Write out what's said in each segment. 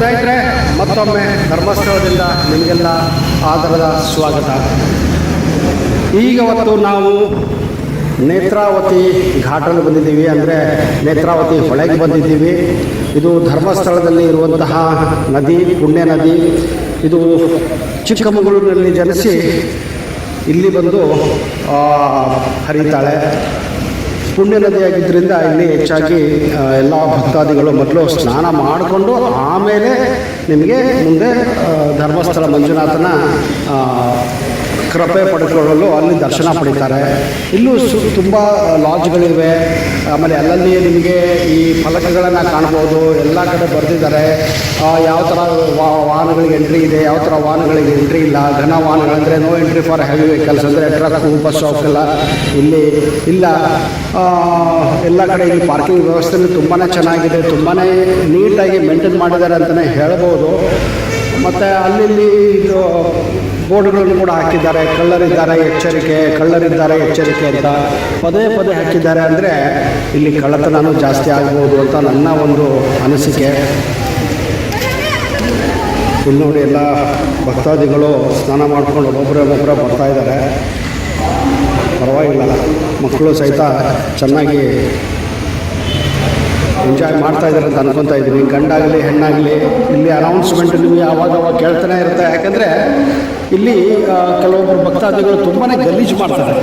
ಸ್ನೇಹಿತರೆ, ಮತ್ತೊಮ್ಮೆ ಧರ್ಮಸ್ಥಳದಿಂದ ನಿಮಗೆಲ್ಲ ಆದರದ ಸ್ವಾಗತ. ಈಗ ಒಂದು ನಾವು ನೇತ್ರಾವತಿ ಘಾಟಲ್ಲಿ ಬಂದಿದ್ದೀವಿ ಅಂದರೆ ನೇತ್ರಾವತಿ ಹೊಳೆಗೆ ಬಂದಿದ್ದೀವಿ. ಇದು ಧರ್ಮಸ್ಥಳದಲ್ಲಿ ಇರುವಂತಹ ನದಿ, ಪುಣ್ಯ ನದಿ. ಇದು ಚಿಕ್ಕಮಗಳೂರಿನಲ್ಲಿ ಜನಿಸಿ ಇಲ್ಲಿ ಬಂದು ಹರಿತಾಳೆ ಪುಣ್ಯ ನದಿಯಾಗಿದ್ದರಿಂದ ಇಲ್ಲಿ ಹೆಚ್ಚಾಗಿ ಎಲ್ಲ ಭಕ್ತಾದಿಗಳು ಮೊದಲು ಸ್ನಾನ ಮಾಡಿಕೊಂಡು ಆಮೇಲೆ ನಿಮಗೆ ಮುಂದೆ ಧರ್ಮಸ್ಥಳ ಮಂಜುನಾಥನ ಕೃಪೆ ಪಡೆದುಕೊಳ್ಳಲು ಅಲ್ಲಿ ದರ್ಶನ ಪಡಿತಾರೆ. ಇಲ್ಲೂ ಸು ತುಂಬ ಲಾಡ್ಜ್ಗಳಿವೆ. ಆಮೇಲೆ ಅಲ್ಲಲ್ಲಿ ನಿಮಗೆ ಈ ಫಲಕಗಳನ್ನು ಕಾಣ್ಬೋದು ಎಲ್ಲ ಕಡೆ ಬರೆದಿದ್ದಾರೆ. ಯಾವ ಥರ ವಾಹನಗಳಿಗೆ ಎಂಟ್ರಿ ಇದೆ, ಯಾವ ಥರ ವಾಹನಗಳಿಗೆ ಎಂಟ್ರಿ ಇಲ್ಲ. ಘನ ವಾಹನಗಳಂದರೆ no entry for heavy vehicles ಅಂದರೆ ಟ್ರಕ್ಕು ಬಸ್ ಅವಕ್ಕೆಲ್ಲ ಇಲ್ಲಿ ಇಲ್ಲ. ಎಲ್ಲ ಕಡೆ ಇಲ್ಲಿ ಪಾರ್ಕಿಂಗ್ ವ್ಯವಸ್ಥೆ ತುಂಬಾ ಚೆನ್ನಾಗಿದೆ. ತುಂಬಾ ನೀಟಾಗಿ ಮೇಂಟೈನ್ ಮಾಡಿದ್ದಾರೆ ಅಂತಲೇ ಹೇಳ್ಬೋದು. ಮತ್ತು ಅಲ್ಲಿ ಇದು ಬೋರ್ಡ್ಗಳನ್ನು ಕೂಡ ಹಾಕಿದ್ದಾರೆ. ಕಳ್ಳರಿದ್ದಾರೆ, ಎಚ್ಚರಿಕೆ ಕಳ್ಳರಿದ್ದಾರೆ, ಎಚ್ಚರಿಕೆ ಅಂತ ಪದೇ ಪದೇ ಹಾಕಿದ್ದಾರೆ ಅಂದರೆ ಇಲ್ಲಿ ಕಳ್ಳತನೂ ಜಾಸ್ತಿ ಆಗ್ಬೋದು ಅಂತ ನನ್ನ ಒಂದು ಅನಿಸಿಕೆ. ಇಲ್ಲಿ ನೋಡಿ ಎಲ್ಲ ಭಕ್ತಾದಿಗಳು ಸ್ನಾನ ಮಾಡ್ಕೊಂಡು ಒಬ್ಬೊಬ್ಬರೇ ಒಬ್ಬೊಬ್ಬರೇ ಬರ್ತಾ ಇದ್ದಾರೆ. ಪರವಾಗಿಲ್ಲ, ಮಕ್ಕಳು ಸಹಿತ ಚೆನ್ನಾಗಿ ಎಂಜಾಯ್ ಮಾಡ್ತಾ ಇದ್ದಾರೆ ಅಂತ ಅನ್ಕೊತಾ ಇದ್ದೀನಿ. ಗಂಡಾಗಲಿ, ಹೆಣ್ಣಾಗಲಿ, ಇಲ್ಲಿ ಅನೌನ್ಸ್ಮೆಂಟ್ ನಿಮಗೆ ಯಾವಾಗ ಅವಾಗ ಕೇಳ್ತಾನೆ ಇರುತ್ತೆ. ಯಾಕಂದರೆ ಇಲ್ಲಿ ಕೆಲವೊಬ್ಬರು ಭಕ್ತಾದಿಗಳು ತುಂಬಾ ಗಲೀಜು ಮಾಡ್ತಾರೆ.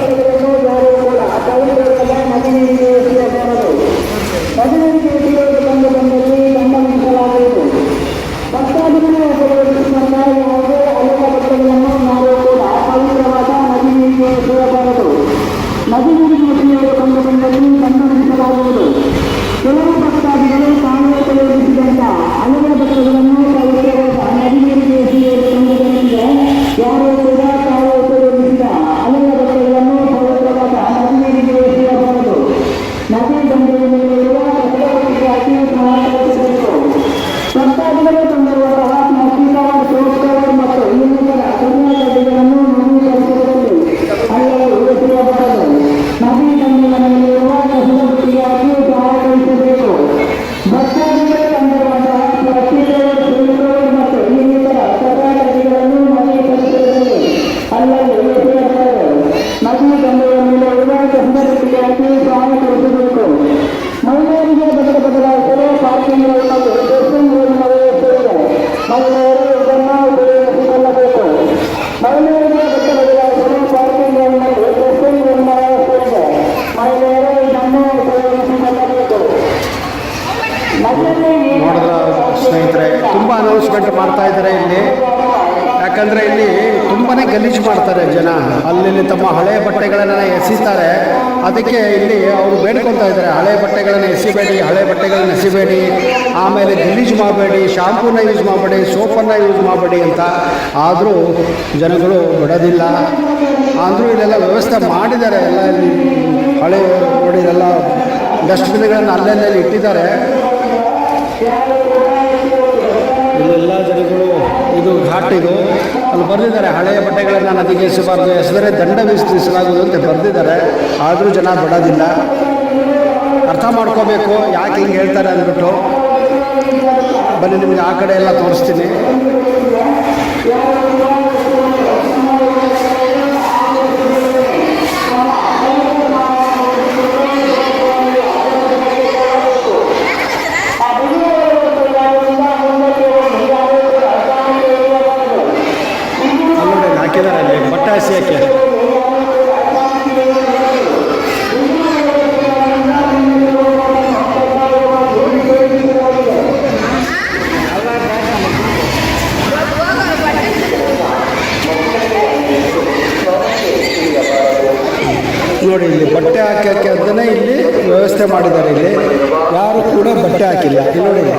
ನೋಡಿದ್ರ ಸ್ನೇಹಿತರೆ, ತುಂಬ ಅನೌನ್ಸ್ಮೆಂಟ್ ಮಾಡ್ತಾ ಇದ್ದಾರೆ ಇಲ್ಲಿ. ಯಾಕಂದರೆ ಇಲ್ಲಿ ತುಂಬಾ ಗಲೀಜು ಮಾಡ್ತಾರೆ ಜನ. ಅಲ್ಲಿ ತಮ್ಮ ಹಳೆ ಬಟ್ಟೆಗಳನ್ನು ಎಸಿತಾರೆ. ಅದಕ್ಕೆ ಇಲ್ಲಿ ಅವರು ಬೇಡ್ಕೊಳ್ತಾ ಇದ್ದಾರೆ. ಹಳೆ ಬಟ್ಟೆಗಳನ್ನು ಎಸಿಬೇಡಿ, ಹಳೆ ಬಟ್ಟೆಗಳನ್ನು ಎಸಿಬೇಡಿ. ಆಮೇಲೆ ಗಲೀಜು ಮಾಡಬೇಡಿ, ಶಾಂಪೂನ ಯೂಸ್ ಮಾಡಬೇಡಿ, ಸೋಪನ್ನು ಯೂಸ್ ಮಾಡಬೇಡಿ ಅಂತ. ಆದರೂ ಜನಗಳು ಬಿಡೋದಿಲ್ಲ. ಆದರೂ ಇಲ್ಲೆಲ್ಲ ವ್ಯವಸ್ಥೆ ಮಾಡಿದ್ದಾರೆ. ಎಲ್ಲ ಇಲ್ಲಿ ಹಳೆ ಎಲ್ಲ ಡಸ್ಟ್ಬಿನ್ಗಳನ್ನು ಅಲ್ಲೆಲ್ಲ ಇಟ್ಟಿದ್ದಾರೆ. ಇಲ್ಲೆಲ್ಲ ಜನಗಳು, ಇದು ಘಾಟ್ ಇದು. ಅಲ್ಲಿ ಬರೆದಿದ್ದಾರೆ, ಹಳೆಯ ಬಟ್ಟೆಗಳನ್ನು ನದಿಗೆ ಎಸಬಾರದು, ಎಸೆದರೆ ದಂಡ ವಿಸ್ತರಿಸಲಾಗುವುದು ಅಂತ ಬರೆದಿದ್ದಾರೆ. ಆದರೂ ಜನ ಬಿಡೋದಿಲ್ಲ ಅರ್ಥ ಮಾಡ್ಕೋಬೇಕು, ಯಾಕೆ ಹಿಂಗೆ ಹೇಳ್ತಾರೆ ಅಂದ್ಬಿಟ್ಟು. ಬನ್ನಿ, ನಿಮಗೆ ಆ ಕಡೆ ಎಲ್ಲ ತೋರಿಸ್ತೀನಿ. ಮಾಡಿದ್ದಾರೆ ಇಲ್ಲಿ. ಯಾರು ಕೂಡ ಬಟ್ಟೆ ಹಾಕಿಲ್ಲ. ಇಲ್ಲಿ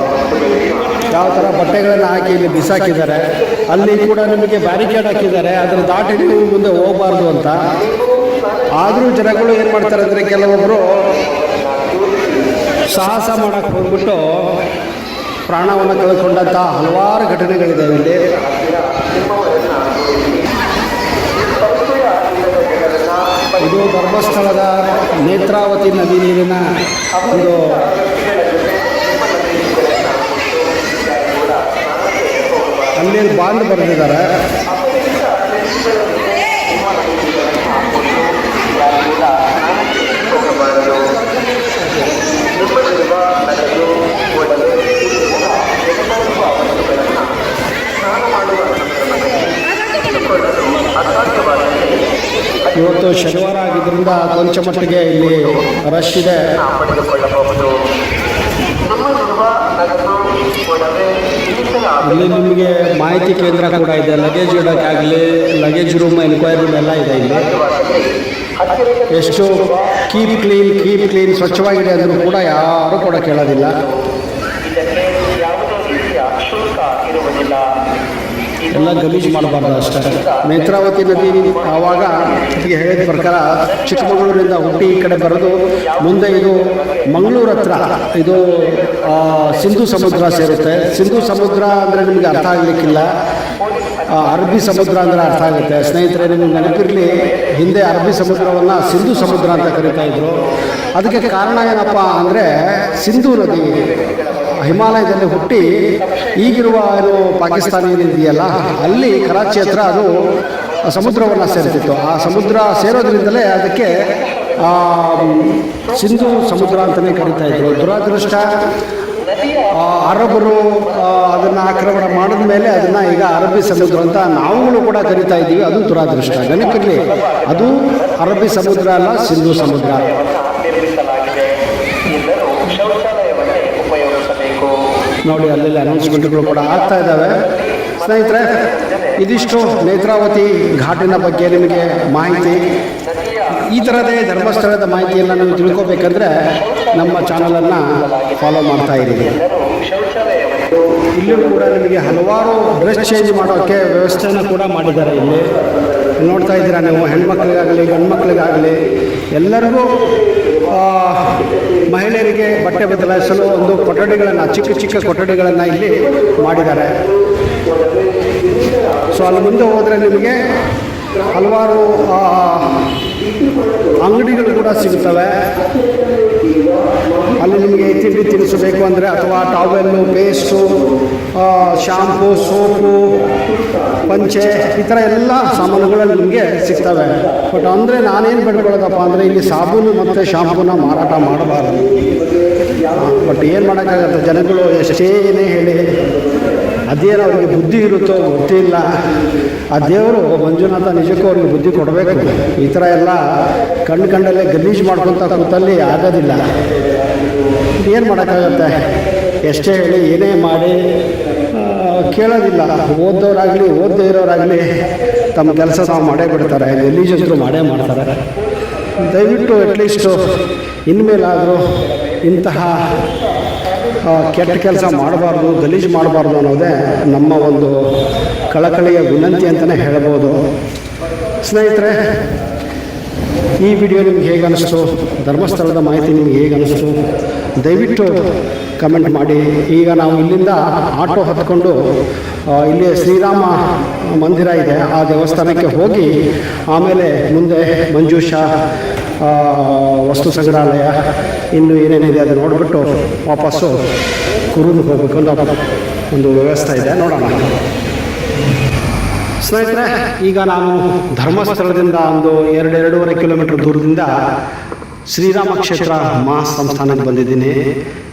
ಯಾವ ಥರ ಬಟ್ಟೆಗಳನ್ನು ಹಾಕಿ ಇಲ್ಲಿ ಬಿಸಾಕಿದ್ದಾರೆ. ಅಲ್ಲಿ ಕೂಡ ನಿಮಗೆ ಬ್ಯಾರಿಕೇಡ್ ಹಾಕಿದ್ದಾರೆ. ಅದರ ದಾಟಿ ನೀವು ಮುಂದೆ ಹೋಗಬಾರ್ದು ಅಂತ. ಆದರೂ ಜನಗಳು ಏನು ಮಾಡ್ತಾರೆ ಅಂದರೆ ಕೆಲವೊಬ್ಬರು ಸಾಹಸ ಮಾಡೋಕ್ಕೆ ಹೋಗ್ಬಿಟ್ಟು ಪ್ರಾಣವನ್ನು ಕಳೆದುಕೊಂಡಂಥ ಹಲವಾರು ಘಟನೆಗಳಿದೆ ಇಲ್ಲಿ. ಇದು ಧರ್ಮಸ್ಥಳದ ನೇತ್ರಾವತಿ ನದಿ ನೀರಿನ ಒಂದು ಅಲ್ಲಿ ಬಾಂಡ್ ಬರೆದಿದ್ದಾರೆ. ಇವತ್ತು ಶನಿವಾರ ಆಗಿದ್ದರಿಂದ ಕೊಂಚ ಮಟ್ಟಿಗೆ ಇಲ್ಲಿ ರಶ್ ಇದೆ. ಇಲ್ಲಿ ನಿಮಗೆ ಮಾಹಿತಿ ಕೇಂದ್ರ ಕೂಡ ಇದೆ. ಲಗೇಜ್ ಇಡೋಕ್ಕಾಗಲಿ ಲಗೇಜ್ ರೂಮ್ ಎನ್ಕ್ವೈರಿ ರೂಮ್ ಎಲ್ಲ ಇದೆ ಇಲ್ಲಿ. ಎಷ್ಟು ಕೀಪ್ ಕ್ಲೀನ್ ಕೀಪ್ ಕ್ಲೀನ್ ಸ್ವಚ್ಛವಾಗಿದೆ ಅಂದರೂ ಕೂಡ ಯಾರೂ ಕೂಡ ಕೇಳೋದಿಲ್ಲ. ಎಲ್ಲ ಗಲೀಜು ಮಾಡಬಾರ್ದು ಅಷ್ಟೇ. ನೇತ್ರಾವತಿ ನದಿ ಆವಾಗ ನಿಮಗೆ ಹೇಳಿದ ಪ್ರಕಾರ ಚಿಕ್ಕಮಗಳೂರಿಂದ ಹುಟ್ಟಿ ಈ ಕಡೆ ಬರೋದು. ಮುಂದೆ ಇದು ಮಂಗಳೂರು ಹತ್ರ ಇದು ಸಿಂಧು ಸಮುದ್ರ ಸೇರುತ್ತೆ. ಸಿಂಧು ಸಮುದ್ರ ಅಂದರೆ ನಿಮಗೆ ಅರ್ಥ ಆಗಲಿಕ್ಕಿಲ್ಲ. ಅರಬ್ಬಿ ಸಮುದ್ರ ಅಂದರೆ ಅರ್ಥ ಆಗುತ್ತೆ. ಸ್ನೇಹಿತರೆ, ನಿಮಗೆ ನೆನಪಿರಲಿ, ಹಿಂದೆ ಅರಬ್ಬಿ ಸಮುದ್ರವನ್ನು ಸಿಂಧು ಸಮುದ್ರ ಅಂತ ಕರಿತಾ ಇದ್ರು. ಅದಕ್ಕೆ ಕಾರಣ ಏನಪ್ಪ ಅಂದರೆ ಸಿಂಧು ನದಿ ಹಿಮಾಲಯದಲ್ಲಿ ಹುಟ್ಟಿ ಈಗಿರುವ ಏನು ಪಾಕಿಸ್ತಾನ ಏನಿದೆಯಲ್ಲ ಅಲ್ಲಿ ಕರಾಚಿ ಹತ್ರ ಅದು ಸಮುದ್ರವನ್ನು ಸೇರ್ತಿತ್ತು ಆ ಸಮುದ್ರ ಸೇರೋದ್ರಿಂದಲೇ ಅದಕ್ಕೆ ಸಿಂಧು ಸಮುದ್ರ ಅಂತಲೇ ಕರಿತಾ ಇದ್ರು. ದುರಾದೃಷ್ಟ ಅರಬರು ಅದನ್ನು ಆಕ್ರಮಣ ಮಾಡಿದ ಮೇಲೆ ಅದನ್ನು ಈಗ ಅರಬ್ಬಿ ಸಮುದ್ರ ಅಂತ ನಾವುಗಳು ಕೂಡ ಕರಿತಾ ಇದ್ದೀವಿ. ಅದು ದುರಾದೃಷ್ಟ. ನೆನಪಿರಲಿ ಅದು ಅರಬ್ಬಿ ಸಮುದ್ರ ಅಲ್ಲ, ಸಿಂಧು ಸಮುದ್ರ. ನೋಡಿ ಅಲ್ಲೆಲ್ಲ ಅನೌನ್ಸ್ಮೆಂಟ್ಗಳು ಕೂಡ ಆಗ್ತಾ ಇದ್ದಾವೆ. ಸ್ನೇಹಿತರೆ, ಇದಿಷ್ಟು ನೇತ್ರಾವತಿ ಘಾಟಿನ ಬಗ್ಗೆ ನಿಮಗೆ ಮಾಹಿತಿ. ಈ ಥರದೇ ಧರ್ಮಸ್ಥಳದ ಮಾಹಿತಿಯನ್ನು ನೀವು ತಿಳ್ಕೊಬೇಕಂದ್ರೆ ನಮ್ಮ ಚಾನಲನ್ನು ಫಾಲೋ ಮಾಡ್ತಾ ಇದ್ದೀವಿ ಇಲ್ಲೂ ಕೂಡ ನಿಮಗೆ ಹಲವಾರು ಡ್ರೆಸ್ ಚೇಂಜ್ ಮಾಡೋಕ್ಕೆ ವ್ಯವಸ್ಥೆಯನ್ನು ಕೂಡ ಮಾಡಿದ್ದಾರೆ ಇಲ್ಲಿ. ನೋಡ್ತಾ ಇದ್ದೀರಾ ನೀವು, ಹೆಣ್ಮಕ್ಳಿಗಾಗಲಿ ಗಂಡು ಮಕ್ಕಳಿಗಾಗಲಿ ಎಲ್ಲರಿಗೂ ಬಟ್ಟೆ ಬದಲಾಯಿಸಲು ಒಂದು ಕೊಠಡಿಗಳನ್ನು, ಚಿಕ್ಕ ಚಿಕ್ಕ ಕೊಠಡಿಗಳನ್ನು ಇಲ್ಲಿ ಮಾಡಿದ್ದಾರೆ. ಸೊ ಅಲ್ಲಿ ಮುಂದೆ ಹೋದರೆ ನಿಮಗೆ ಹಲವಾರು ಅಂಗಡಿಗಳು ಕೂಡ ಸಿಗುತ್ತವೆ. ಅಲ್ಲಿ ನಿಮಗೆ ತಿಂಡಿ ತಿನಿಸಬೇಕು ಅಂದರೆ ಅಥವಾ ಟಾವೆಲ್ಲು ಪೇಸ್ಟು ಶಾಂಪು ಸೋಪು ಪಂಚೆ, ಈ ಥರ ಎಲ್ಲ ಸಾಮಾನುಗಳು ನಿಮಗೆ ಸಿಗ್ತವೆ. ಬಟ್ ಅಂದರೆ ನಾನೇನು ಬೆಳ್ಕೊಳ್ಳೋದಪ್ಪ ಅಂದರೆ ಇಲ್ಲಿ ಸಾಬೂನು ಮತ್ತು ಶಾಂಪೂನ ಮಾರಾಟ ಮಾಡಬಾರದು. ಬಟ್ ಏನು ಮಾಡೋಕ್ಕಾಗತ್ತೆ? ಜನಗಳು ಎಷ್ಟೇ ಏನೇ ಹೇಳಿ, ಅದೇನೋ ಅವ್ರಿಗೆ ಬುದ್ಧಿ ಇರುತ್ತೋ ಗೊತ್ತಿಲ್ಲ. ಆ ದೇವರು ಮಂಜುನಾಥ ನಿಜಕ್ಕೂ ಅವ್ರಿಗೆ ಬುದ್ಧಿ ಕೊಡಬೇಕು. ಈ ಥರ ಎಲ್ಲ ಕಣ್ಣು ಕಂಡಲ್ಲೇ ಗಲೀಜು ಮಾಡ್ಕೊತ ಕೂತಲ್ಲಿ ಆಗೋದಿಲ್ಲ. ಏನು ಮಾಡೋಕ್ಕಾಗತ್ತೆ? ಎಷ್ಟೇ ಹೇಳಿ ಏನೇ ಮಾಡಿ ಕೇಳೋದಿಲ್ಲ. ಓದೋರಾಗಲಿ ಓದದೇ ಇರೋರಾಗಲಿ ತಮ್ಮ ಕೆಲಸ ತಾವು ಮಾಡೇ ಬಿಡ್ತಾರೆ. ಗಲೀಜಂತರೂ ಮಾಡೇ ಮಾಡ್ತಾರೆ. ದಯವಿಟ್ಟು ಅಟ್ಲೀಸ್ಟು ಇನ್ಮೇಲಾದರೂ ಇಂತಹ ಕೆಟ್ಟ ಕೆಲಸ ಮಾಡಬಾರ್ದು, ಗಲೀಜು ಮಾಡಬಾರ್ದು ಅನ್ನೋದೇ ನಮ್ಮ ಒಂದು ಕಳಕಳಿಯ ವಿನಂತಿ ಅಂತಲೇ ಹೇಳಬಹುದು ಸ್ನೇಹಿತರೆ, ಈ ವಿಡಿಯೋ ನಿಮ್ಗೆ ಹೇಗೆ ಅನಿಸ್ತು? ಧರ್ಮಸ್ಥಳದ ಮಾಹಿತಿ ನಿಮ್ಗೆ ಹೇಗೆ ಅನಿಸ್ತು? ದಯವಿಟ್ಟು ಕಮೆಂಟ್ ಮಾಡಿ. ಈಗ ನಾವು ಇಲ್ಲಿಂದ ಆಟೋ ಹತ್ಕೊಂಡು ಇಲ್ಲಿ ಶ್ರೀರಾಮ ಮಂದಿರ ಇದೆ. ಆ ದೇವಸ್ಥಾನಕ್ಕೆ ಹೋಗಿ, ಆಮೇಲೆ ಮುಂದೆ ಮಂಜೂಷ ವಸ್ತು ಸಂಗ್ರಹಾಲಯ, ಇನ್ನು ಏನೇನಿದೆ ಅದು ನೋಡಿಬಿಟ್ಟು ವಾಪಸ್ಸು ಕುರುನ್ ಹೋಗಬೇಕು ಒಂದು ವ್ಯವಸ್ಥೆ ಇದೆ. ನೋಡೋಣ. ಸ್ನೇಹಿತರೆ ಈಗ ನಾನು ಧರ್ಮಸ್ಥಳದಿಂದ ಒಂದು ಎರಡು ಎರಡೂವರೆ ಕಿಲೋಮೀಟರ್ ದೂರದಿಂದ ಶ್ರೀರಾಮ ಕ್ಷೇತ್ರ ಮಹಾ ಸಂಸ್ಥಾನಕ್ಕೆ ಬಂದಿದ್ದೀನಿ.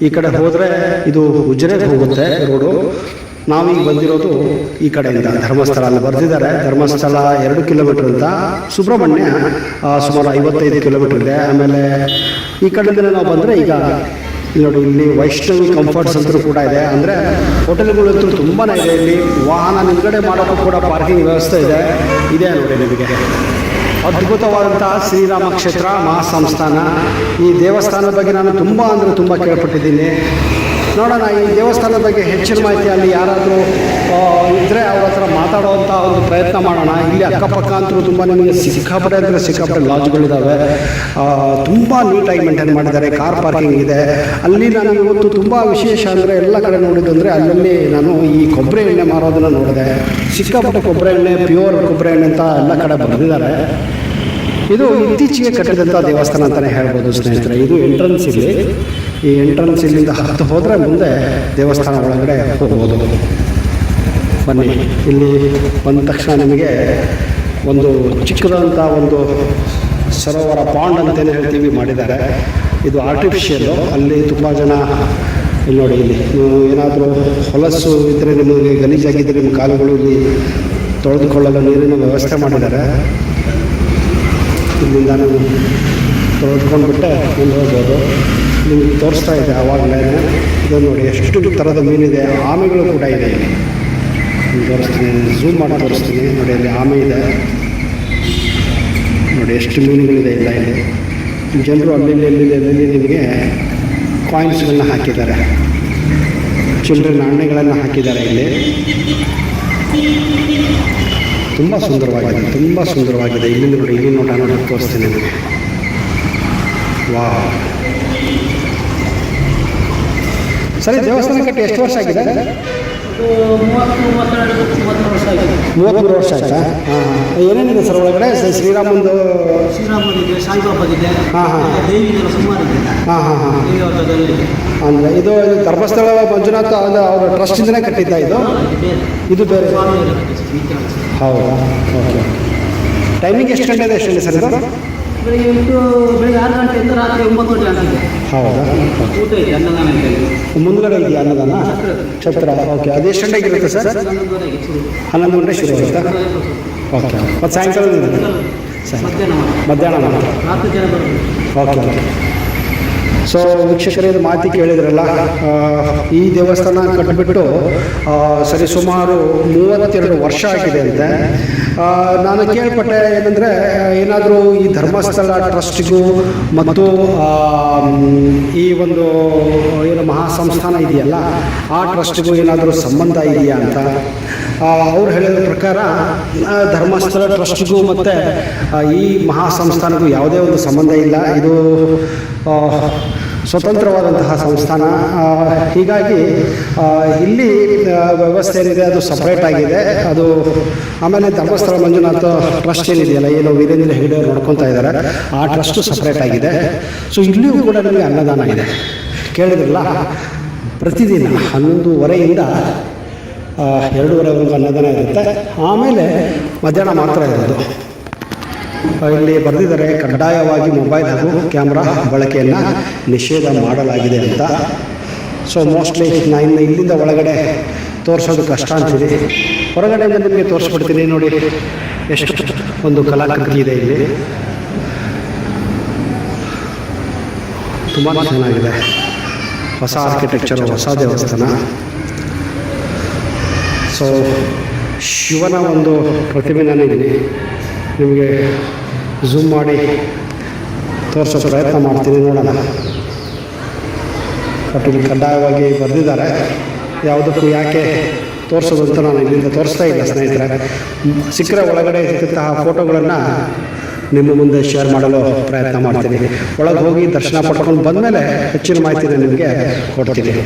ಈ ಕಡೆ ಹೋದರೆ ಇದು ಉಜ್ಜರೇ ಹೋಗುತ್ತೆ ರೋಡು. ನಾವೀಗ ಬಂದಿರೋದು ಈ ಕಡೆಯಿಂದ ಧರ್ಮಸ್ಥಳ ಅಲ್ಲಿ ಬರೆದಿದ್ದಾರೆ. ಧರ್ಮಸ್ಥಳ ಎರಡು ಕಿಲೋಮೀಟರ್ ಅಂತ ಸುಬ್ರಹ್ಮಣ್ಯ ಸುಮಾರು ಐವತ್ತೈದು ಕಿಲೋಮೀಟರ್ ಇದೆ. ಆಮೇಲೆ ಈ ಕಡೆಯಿಂದಲೇ ನಾವು ಬಂದರೆ ಈಗ ನೋಡಿ ಇಲ್ಲಿ ವೈಷ್ಣವಿ ಕಂಫರ್ಟ್ಸ್ ಅಂತೂ ಕೂಡ ಇದೆ. ಅಂದರೆ ಹೋಟೆಲ್ಗಳಂತೂ ತುಂಬಾ ಇದೆ ಇಲ್ಲಿ. ವಾಹನ ನಿಲ್ಗಡೆ ಮಾಡೋಕ್ಕೂ ಕೂಡ ಪಾರ್ಕಿಂಗ್ ವ್ಯವಸ್ಥೆ ಇದೆ. ಇದೆ ನೋಡಿ ನಿಮಗೆ. ಅದ್ಭುತವಾದಂತಹ ಶ್ರೀರಾಮ ಕ್ಷೇತ್ರ, ಮಹಾ ಸಂಸ್ಥಾನ. ಈ ದೇವಸ್ಥಾನದ ಬಗ್ಗೆ ನಾನು ತುಂಬ ಅಂದರೆ ತುಂಬ ಕೇಳ್ಪಟ್ಟಿದ್ದೀನಿ. ನೋಡೋಣ, ಈ ದೇವಸ್ಥಾನದ ಬಗ್ಗೆ ಹೆಚ್ಚಿನ ಮಾಹಿತಿ ಅಲ್ಲಿ ಯಾರಾದರೂ ಇದ್ದರೆ ಅವ್ರ ಹತ್ರ ಮಾತಾಡುವಂಥ ಒಂದು ಪ್ರಯತ್ನ ಮಾಡೋಣ. ಇಲ್ಲಿ ಅಕ್ಕಪಕ್ಕ ಅಂತೂ ತುಂಬ ನಿಮಗೆ ಸಿಕ್ಕಾಪಟ್ಟೆ ಅಂದರೆ ಸಿಕ್ಕಾಪಟ್ಟೆ ಲಾಡ್ಜ್ಗಳಿದ್ದಾವೆ ತುಂಬ ನೀಟಾಗಿ ಮೇಂಟೈನ್ ಮಾಡಿದ್ದಾರೆ. ಕಾರ್ ಪಾರ್ಕಿಂಗ್ ಇದೆ. ಅಲ್ಲಿ ನಾನು ಇವತ್ತು ತುಂಬ ವಿಶೇಷ ಅಂದರೆ ಎಲ್ಲ ಕಡೆ ನೋಡಿದ್ರೆ ಅಲ್ಲಲ್ಲಿ ನಾನು ಈ ಕೊಬ್ಬರಿ ಎಣ್ಣೆ ಮಾರೋದನ್ನು ನೋಡಿದೆ. ಸಿಕ್ಕಾಪಟ್ಟೆ ಕೊಬ್ಬರಿ ಎಣ್ಣೆ ಪ್ಯೂರ್ ಕೊಬ್ಬರಿ ಎಣ್ಣೆ ಅಂತ ಎಲ್ಲ ಕಡೆ ಬರೆದಿದ್ದಾರೆ. ಇದು ಇತ್ತೀಚೆಗೆ ಕಟ್ಟಿದಂಥ ದೇವಸ್ಥಾನ ಅಂತಲೇ ಹೇಳ್ಬೋದು ಸ್ನೇಹಿತರೆ. ಇದು ಎಂಟ್ರೆನ್ಸ್ ಇಲ್ಲಿ. ಈ ಎಂಟ್ರೆನ್ಸ್ ಇಲ್ಲಿಂದ ಹತ್ತು ಹೋದರೆ ಮುಂದೆ ದೇವಸ್ಥಾನ ಒಳಗಡೆ ಹೋಗ್ಬೋದು. ಬನ್ನಿ. ಇಲ್ಲಿ ಬಂದ ತಕ್ಷಣ ನಿಮಗೆ ಒಂದು ಚಿಕ್ಕದಂಥ ಒಂದು ಸರೋವರ ಪಾಂಡ್ ಅಂತಲೇ ಹೇಳ್ತೀವಿ ಮಾಡಿದ್ದಾರೆ. ಇದು ಆರ್ಟಿಫಿಷಿಯಲ್ಲು ಅಲ್ಲಿ ತುಂಬ ಜನ ಇಲ್ಲಿ ನೋಡಿ ಇಲ್ಲಿ. ನೀವು ಏನಾದರೂ ಹೊಲಸು ಇದ್ದರೆ ನಿಮಗೆ ಗಲೀಜಾಗಿದ್ದರೆ ನಿಮ್ಮ ಕಾಲುಗಳು ಇಲ್ಲಿ ತೊಳೆದುಕೊಳ್ಳಲು ನೀರಿನ ವ್ಯವಸ್ಥೆ ಮಾಡಿದ್ದಾರೆ. ಇಲ್ಲಿಂದ ನೀವು ತೊಳೆದುಕೊಂಡ್ಬಿಟ್ಟೆ, ಮುಂದೆ ಹೋಗ್ಬೋದು. ನಿಮಗೆ ತೋರಿಸ್ತಾ ಇದೆ ಆವಾಗಲೇ. ಇದು ನೋಡಿ, ಎಷ್ಟು ಥರದ ಮೀನಿದೆ. ಆಮೆಗಳು ಕೂಡ ಇದೆ ಇಲ್ಲಿ. ತೋರಿಸ್ತೀನಿ ಝೂಮ್ ಮಾಡಿ ತೋರಿಸ್ತೀನಿ. ನೋಡಿ, ಅಲ್ಲಿ ಆಮೆ ಇದೆ. ನೋಡಿ, ಎಷ್ಟು ಮೀನುಗಳಿದೆ ಇಲ್ಲ ಇಲ್ಲಿ. ಜನರು ಅಲ್ಲಿ ಅಲ್ಲಿ ಅಲ್ಲಿ ನಿಮಗೆ ಕಾಯಿನ್ಸ್ಗಳನ್ನ ಹಾಕಿದ್ದಾರೆ. ಚಿಲ್ಲರೆ ನಾಣ್ಯಗಳನ್ನು ಹಾಕಿದ್ದಾರೆ ಇಲ್ಲಿ. ತುಂಬ ಸುಂದರವಾಗಿದೆ ತುಂಬ ಸುಂದರವಾಗಿದೆ. ಇಲ್ಲಿಂದ ನೋಡಿ, ಇಲ್ಲಿ ನೋಟ ನೋಡಿ, ತೋರಿಸ್ತೀನಿ ನಿಮಗೆ. ವಾ ಸರಿ, ದೇವಸ್ಥಾನ ಕಟ್ಟಿ ಎಷ್ಟು ವರ್ಷ ಆಗಿದೆ? ಮೂವತ್ತ್ಮೂರು ವರ್ಷ ಆಯ್ತಾ? ಹಾಂ ಏನೇನಿದೆ ಸರ್ ಒಳಗಡೆ? ಶ್ರೀ- ಶ್ರೀರಾಮಂದು ಶ್ರೀರಾಮನಿದೆ ಸಾಯಿಬಾಬಾಗಿದೆ ಹಾಂ ಹಾ. ದೇವಿಗೆಲ್ಲ ಸುಮಾರು ಹಾಂ ಹಾಂ ಹಾಂ ಅಂದರೆ ಇದು ಧರ್ಮಸ್ಥಳ ಮಂಜುನಾಥ ಅದು ಅವರ ಟ್ರಸ್ಟಿಂದನೇ ಕಟ್ಟಿದ್ದ ಇದು? ಇದು ಬೇರೆ. ಹೌದಾ? ಓಕೆ ಟೈಮಿಂಗ್ ಎಷ್ಟು ಗಂಟೆ ಇದೆ ಎಷ್ಟು ಗಂಟೆ ಸರ್ ಇದು? ಬೆಳಿಗ್ಗೆ ಎಂಟು ಬೆಳಿಗ್ಗೆ ಆರು ಗಂಟೆಯಿಂದ ರಾತ್ರಿ ಒಂಬತ್ತು ಗಂಟೆ ಹೌದಾ ಊಟ ಇದೆ ಅನ್ನದಾನ ಇದೆ ಮುಂದ್ಗಡೆ ಇದೆಯಾ ಅನ್ನದಾನ ಛತ್ರ ಓಕೆ ಅದು ಎಷ್ಟು ಗಂಟೆಗೆ ಇರುತ್ತೆ ಸರ್. ಹನ್ನೊಂದು ಗಂಟೆ ಶುರು ಆಗುತ್ತಾ ಓಕೆ ಮತ್ತು ಸಾಯಂಕಾಲ ಮಧ್ಯಾಹ್ನ ಮಧ್ಯಾಹ್ನ ಓಕೆ ಓಕೆ ಸೊ ವೀಕ್ಷಕರೇ ಮಾತಿ ಕೇಳಿದ್ರಲ್ಲ ಈ ದೇವಸ್ಥಾನ ಕಟ್ಟಿಬಿಟ್ಟು ಸರಿ ಸರಿಸುಮಾರು ಮೂವತ್ತೆರಡು ವರ್ಷ ಆಗಿದೆ ಅಂತೆ. ನಾನು ಕೇಳ್ಪಟ್ಟೆ ಏನಂದರೆ, ಏನಾದರೂ ಈ ಧರ್ಮಸ್ಥಳ ಟ್ರಸ್ಟ್ಗೂ ಮತ್ತು ಈ ಒಂದು, ಏನು ಮಹಾಸಂಸ್ಥಾನ ಇದೆಯಲ್ಲ, ಆ ಟ್ರಸ್ಟ್ಗೂ ಏನಾದರೂ ಸಂಬಂಧ ಇದೆಯಾ ಅಂತ. ಅವ್ರು ಹೇಳಿದ ಪ್ರಕಾರ ಧರ್ಮಸ್ಥಳ ಟ್ರಸ್ಟ್ಗೂ ಮತ್ತು ಈ ಮಹಾಸಂಸ್ಥಾನಕ್ಕೂ ಯಾವುದೇ ಒಂದು ಸಂಬಂಧ ಇಲ್ಲ. ಇದು ಸ್ವತಂತ್ರವಾದಂತಹ ಸಂಸ್ಥಾನ. ಹೀಗಾಗಿ ಇಲ್ಲಿ ವ್ಯವಸ್ಥೆ ಏನಿದೆ, ಅದು ಸಪ್ರೇಟ್ ಆಗಿದೆ. ಅದು, ಆಮೇಲೆ ಧರ್ಮಸ್ಥಳ ಮಂಜುನಾಥ ಟ್ರಸ್ಟ್ ಏನಿದೆಯಲ್ಲ, ಏನು ವೀರೇಂದ್ರ ಹೆಗಡೆ ನೋಡ್ಕೊತಾ ಇದ್ದಾರೆ ಆ ಟ್ರಸ್ಟು ಸಪ್ರೇಟ್ ಆಗಿದೆ. ಸೊ ಇಲ್ಲಿಯೂ ಕೂಡ ನಮಗೆ ಅನ್ನದಾನ ಇದೆ. ಕೇಳಿದ್ರಲ್ಲ, ಪ್ರತಿದಿನ ಹನ್ನೊಂದುವರೆಯಿಂದ ಎರಡೂವರೆವರೆಗೂ ಅನ್ನದಾನ ಇರುತ್ತೆ. ಆಮೇಲೆ ಮಧ್ಯಾಹ್ನ ಮಾತ್ರ ಇರೋದು. ಇಲ್ಲಿ ಬರೆದಿದ್ದಾರೆ, ಕಡ್ಡಾಯವಾಗಿ ಮೊಬೈಲ್ ಹಾಗೂ ಕ್ಯಾಮ್ರಾ ಬಳಕೆಯನ್ನು ನಿಷೇಧ ಮಾಡಲಾಗಿದೆ ಅಂತ. ಸೊ ಮೋಸ್ಟ್ಲಿ ನಾನು ಇಲ್ಲಿಂದ ಒಳಗಡೆ ತೋರಿಸೋದು ಕಷ್ಟ ಅಂತೀನಿ ಹೊರಗಡೆಯಿಂದ ನಿಮಗೆ ತೋರಿಸ್ಬಿಡ್ತೀನಿ ನೋಡಿ. ಎಷ್ಟು ಒಂದು ಕಲಾಕೃತಿ ಇದೆ ಇಲ್ಲಿ. ತುಂಬ ಚೆನ್ನಾಗಿದೆ. ಹೊಸ ಆರ್ಕಿಟೆಕ್ಚರ್ ಹೊಸ ದೇವಸ್ಥಾನ. ಸೊ, ಶಿವನ ಒಂದು ಪ್ರತಿಮೆ ನಾನಿದ್ದೀನಿ ನಿಮಗೆ ಝೂಮ್ ಮಾಡಿ ತೋರಿಸೋ ಪ್ರಯತ್ನ ಮಾಡ್ತೀನಿ, ನೋಡೋಣ. ಬಟ್ ಇಲ್ಲಿ ಕಡ್ಡಾಯವಾಗಿ ಬರೆದಿದ್ದಾರೆ. ಯಾವುದಕ್ಕೂ ಯಾಕೆ ತೋರಿಸೋದು ಅಂತ ನಾನು ಇಲ್ಲಿಂದ ತೋರಿಸ್ತಾ ಇಲ್ಲ, ಸ್ನೇಹಿತರೆ. ಸಿಕ್ಕರೆ ಒಳಗಡೆ ಸಿಕ್ಕಂತಹ ಫೋಟೋಗಳನ್ನು ನಿಮ್ಮ ಮುಂದೆ ಶೇರ್ ಮಾಡಲು ಪ್ರಯತ್ನ ಮಾಡ್ತೀನಿ. ಒಳಗೆ ಹೋಗಿ ದರ್ಶನ ಪಡ್ಕೊಂಡು ಬಂದಮೇಲೆ ಹೆಚ್ಚಿನ ಮಾಹಿತಿನ ನಿಮಗೆ ಕೊಡ್ತೀನಿ.